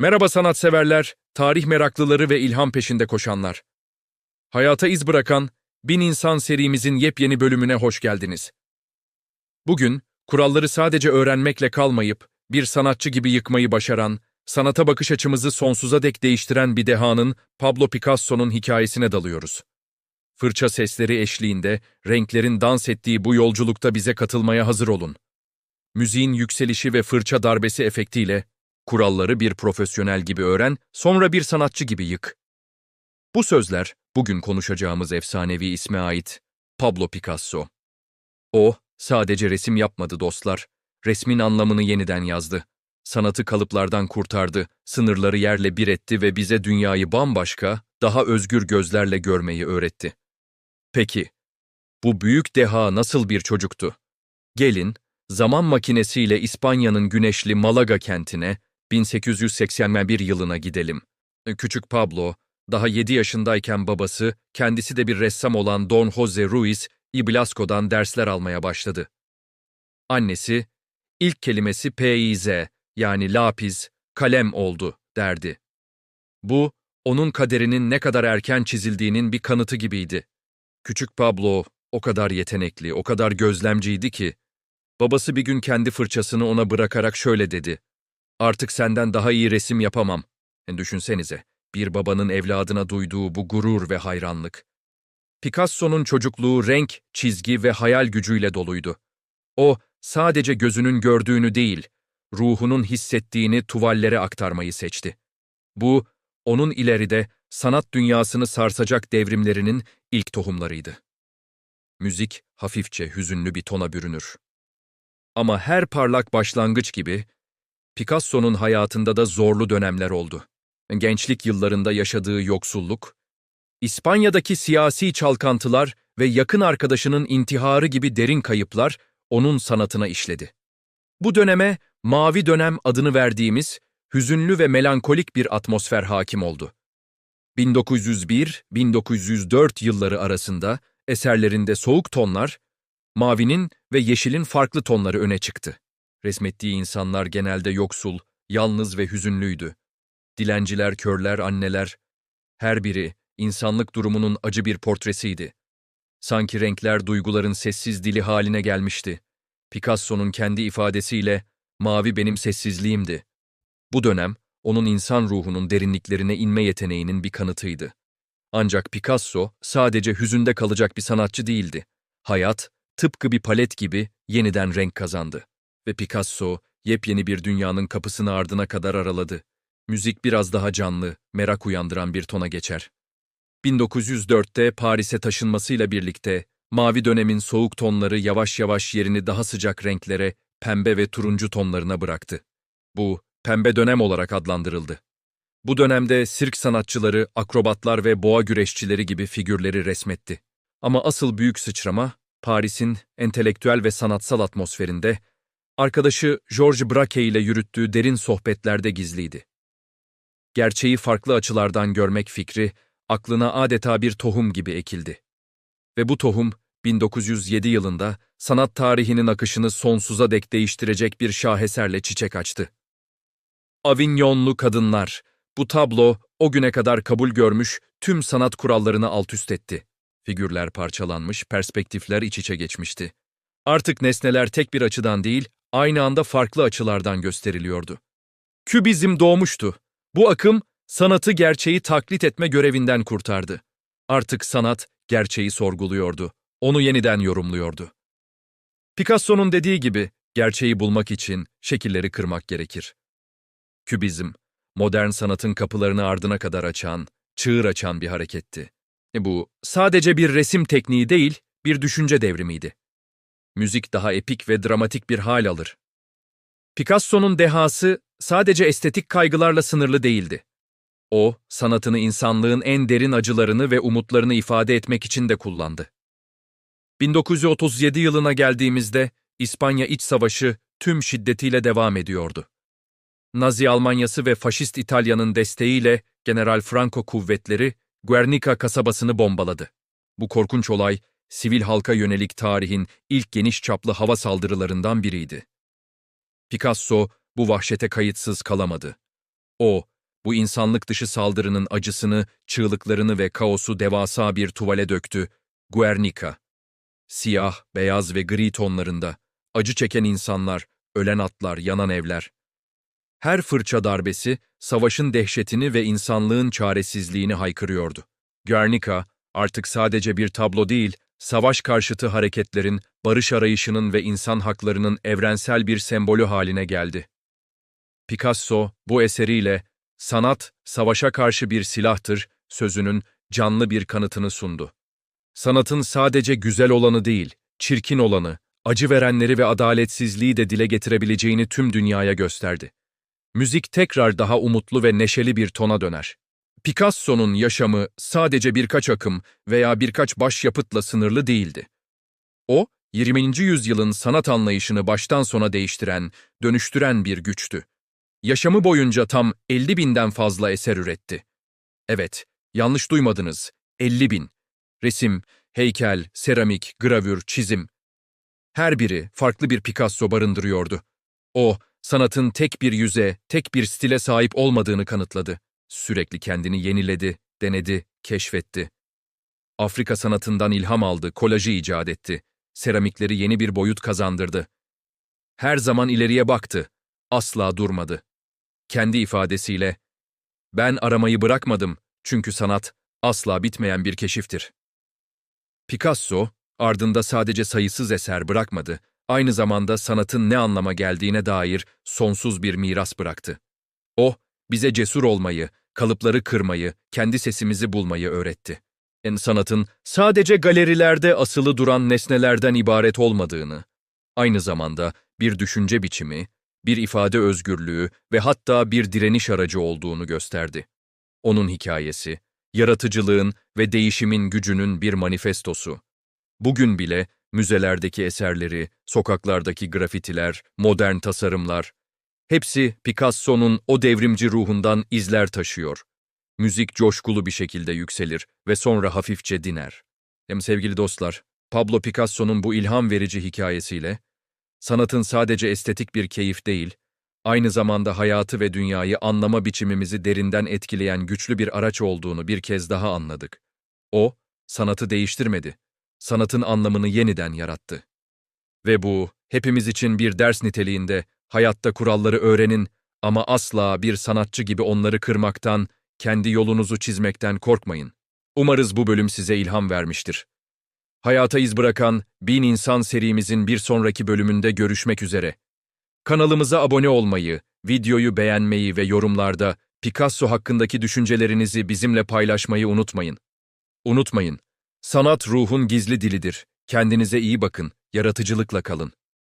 Merhaba sanatseverler, tarih meraklıları ve ilham peşinde koşanlar. Hayata iz bırakan Bin İnsan serimizin yepyeni bölümüne hoş geldiniz. Bugün, kuralları sadece öğrenmekle kalmayıp, bir sanatçı gibi yıkmayı başaran, sanata bakış açımızı sonsuza dek değiştiren bir dehanın Pablo Picasso'nun hikayesine dalıyoruz. Fırça sesleri eşliğinde, renklerin dans ettiği bu yolculukta bize katılmaya hazır olun. Müziğin yükselişi ve fırça darbesi efektiyle, kuralları bir profesyonel gibi öğren, sonra bir sanatçı gibi yık. Bu sözler, bugün konuşacağımız efsanevi isme ait Pablo Picasso. O, sadece resim yapmadı dostlar, resmin anlamını yeniden yazdı. Sanatı kalıplardan kurtardı, sınırları yerle bir etti ve bize dünyayı bambaşka, daha özgür gözlerle görmeyi öğretti. Peki, bu büyük deha nasıl bir çocuktu? Gelin, zaman makinesiyle İspanya'nın güneşli Malaga kentine 1881 yılına gidelim. Küçük Pablo, daha 7 yaşındayken babası, kendisi de bir ressam olan Don Jose Ruiz y Blasco'dan dersler almaya başladı. Annesi, ilk kelimesi P-I-Z yani lapiz, kalem oldu derdi. Bu, onun kaderinin ne kadar erken çizildiğinin bir kanıtı gibiydi. Küçük Pablo o kadar yetenekli, o kadar gözlemciydi ki, babası bir gün kendi fırçasını ona bırakarak şöyle dedi. Artık senden daha iyi resim yapamam. E, düşünsenize, bir babanın evladına duyduğu bu gurur ve hayranlık. Picasso'nun çocukluğu renk, çizgi ve hayal gücüyle doluydu. O, sadece gözünün gördüğünü değil, ruhunun hissettiğini tuvallere aktarmayı seçti. Bu, onun ileride sanat dünyasını sarsacak devrimlerinin ilk tohumlarıydı. Müzik hafifçe hüzünlü bir tona bürünür. Ama her parlak başlangıç gibi, Picasso'nun hayatında da zorlu dönemler oldu. Gençlik yıllarında yaşadığı yoksulluk, İspanya'daki siyasi çalkantılar ve yakın arkadaşının intiharı gibi derin kayıplar onun sanatına işledi. Bu döneme Mavi Dönem adını verdiğimiz hüzünlü ve melankolik bir atmosfer hakim oldu. 1901-1904 yılları arasında eserlerinde soğuk tonlar, mavinin ve yeşilin farklı tonları öne çıktı. Resmettiği insanlar genelde yoksul, yalnız ve hüzünlüydü. Dilenciler, körler, anneler, her biri insanlık durumunun acı bir portresiydi. Sanki renkler duyguların sessiz dili haline gelmişti. Picasso'nun kendi ifadesiyle, mavi benim sessizliğimdi. Bu dönem, onun insan ruhunun derinliklerine inme yeteneğinin bir kanıtıydı. Ancak Picasso sadece hüzünde kalacak bir sanatçı değildi. Hayat, tıpkı bir palet gibi yeniden renk kazandı. Ve Picasso, yepyeni bir dünyanın kapısını ardına kadar araladı. Müzik biraz daha canlı, merak uyandıran bir tona geçer. 1904'te Paris'e taşınmasıyla birlikte, mavi dönemin soğuk tonları yavaş yavaş yerini daha sıcak renklere, pembe ve turuncu tonlarına bıraktı. Bu, pembe dönem olarak adlandırıldı. Bu dönemde sirk sanatçıları, akrobatlar ve boğa güreşçileri gibi figürleri resmetti. Ama asıl büyük sıçrama, Paris'in entelektüel ve sanatsal atmosferinde, arkadaşı George Braque ile yürüttüğü derin sohbetlerde gizliydi. Gerçeği farklı açılardan görmek fikri, aklına adeta bir tohum gibi ekildi. Ve bu tohum, 1907 yılında sanat tarihinin akışını sonsuza dek değiştirecek bir şaheserle çiçek açtı. Avignonlu Kadınlar, bu tablo o güne kadar kabul görmüş tüm sanat kurallarını altüst etti. Figürler parçalanmış, perspektifler iç içe geçmişti. Artık nesneler tek bir açıdan değil, aynı anda farklı açılardan gösteriliyordu. Kübizm doğmuştu. Bu akım, sanatı gerçeği taklit etme görevinden kurtardı. Artık sanat, gerçeği sorguluyordu. Onu yeniden yorumluyordu. Picasso'nun dediği gibi, gerçeği bulmak için şekilleri kırmak gerekir. Kübizm, modern sanatın kapılarını ardına kadar açan, çığır açan bir hareketti. E bu, sadece bir resim tekniği değil, bir düşünce devrimiydi. Müzik daha epik ve dramatik bir hal alır. Picasso'nun dehası sadece estetik kaygılarla sınırlı değildi. O, sanatını insanlığın en derin acılarını ve umutlarını ifade etmek için de kullandı. 1937 yılına geldiğimizde İspanya İç Savaşı tüm şiddetiyle devam ediyordu. Nazi Almanyası ve Faşist İtalya'nın desteğiyle General Franco kuvvetleri Guernica kasabasını bombaladı. Bu korkunç olay, sivil halka yönelik tarihin ilk geniş çaplı hava saldırılarından biriydi. Picasso bu vahşete kayıtsız kalamadı. O, bu insanlık dışı saldırının acısını, çığlıklarını ve kaosu devasa bir tuvale döktü. Guernica. Siyah, beyaz ve gri tonlarında, acı çeken insanlar, ölen atlar, yanan evler. Her fırça darbesi, savaşın dehşetini ve insanlığın çaresizliğini haykırıyordu. Guernica, artık sadece bir tablo değil, savaş karşıtı hareketlerin, barış arayışının ve insan haklarının evrensel bir sembolü haline geldi. Picasso, bu eseriyle, sanat, savaşa karşı bir silahtır, sözünün canlı bir kanıtını sundu. Sanatın sadece güzel olanı değil, çirkin olanı, acı verenleri ve adaletsizliği de dile getirebileceğini tüm dünyaya gösterdi. Müzik tekrar daha umutlu ve neşeli bir tona döner. Picasso'nun yaşamı sadece birkaç akım veya birkaç başyapıtla sınırlı değildi. O, 20. yüzyılın sanat anlayışını baştan sona değiştiren, dönüştüren bir güçtü. Yaşamı boyunca tam 50 binden fazla eser üretti. Evet, yanlış duymadınız, 50 bin. Resim, heykel, seramik, gravür, çizim. Her biri farklı bir Picasso barındırıyordu. O, sanatın tek bir yüze, tek bir stile sahip olmadığını kanıtladı. Sürekli kendini yeniledi, denedi, keşfetti. Afrika sanatından ilham aldı, kolajı icat etti. Seramikleri yeni bir boyut kazandırdı. Her zaman ileriye baktı, asla durmadı. Kendi ifadesiyle, ben aramayı bırakmadım çünkü sanat asla bitmeyen bir keşiftir. Picasso, ardında sadece sayısız eser bırakmadı, aynı zamanda sanatın ne anlama geldiğine dair sonsuz bir miras bıraktı. O, bize cesur olmayı, kalıpları kırmayı, kendi sesimizi bulmayı öğretti. En sanatın sadece galerilerde asılı duran nesnelerden ibaret olmadığını, aynı zamanda bir düşünce biçimi, bir ifade özgürlüğü ve hatta bir direniş aracı olduğunu gösterdi. Onun hikayesi, yaratıcılığın ve değişimin gücünün bir manifestosu. Bugün bile müzelerdeki eserleri, sokaklardaki grafitiler, modern tasarımlar, hepsi Picasso'nun o devrimci ruhundan izler taşıyor. Müzik coşkulu bir şekilde yükselir ve sonra hafifçe diner. Hem sevgili dostlar, Pablo Picasso'nun bu ilham verici hikayesiyle, sanatın sadece estetik bir keyif değil, aynı zamanda hayatı ve dünyayı anlama biçimimizi derinden etkileyen güçlü bir araç olduğunu bir kez daha anladık. O, sanatı değiştirmedi, sanatın anlamını yeniden yarattı. Ve bu, hepimiz için bir ders niteliğinde, hayatta kuralları öğrenin ama asla bir sanatçı gibi onları kırmaktan, kendi yolunuzu çizmekten korkmayın. Umarız bu bölüm size ilham vermiştir. Hayata iz bırakan Bin İnsan serimizin bir sonraki bölümünde görüşmek üzere. Kanalımıza abone olmayı, videoyu beğenmeyi ve yorumlarda Picasso hakkındaki düşüncelerinizi bizimle paylaşmayı unutmayın. Unutmayın, sanat ruhun gizli dilidir. Kendinize iyi bakın, yaratıcılıkla kalın.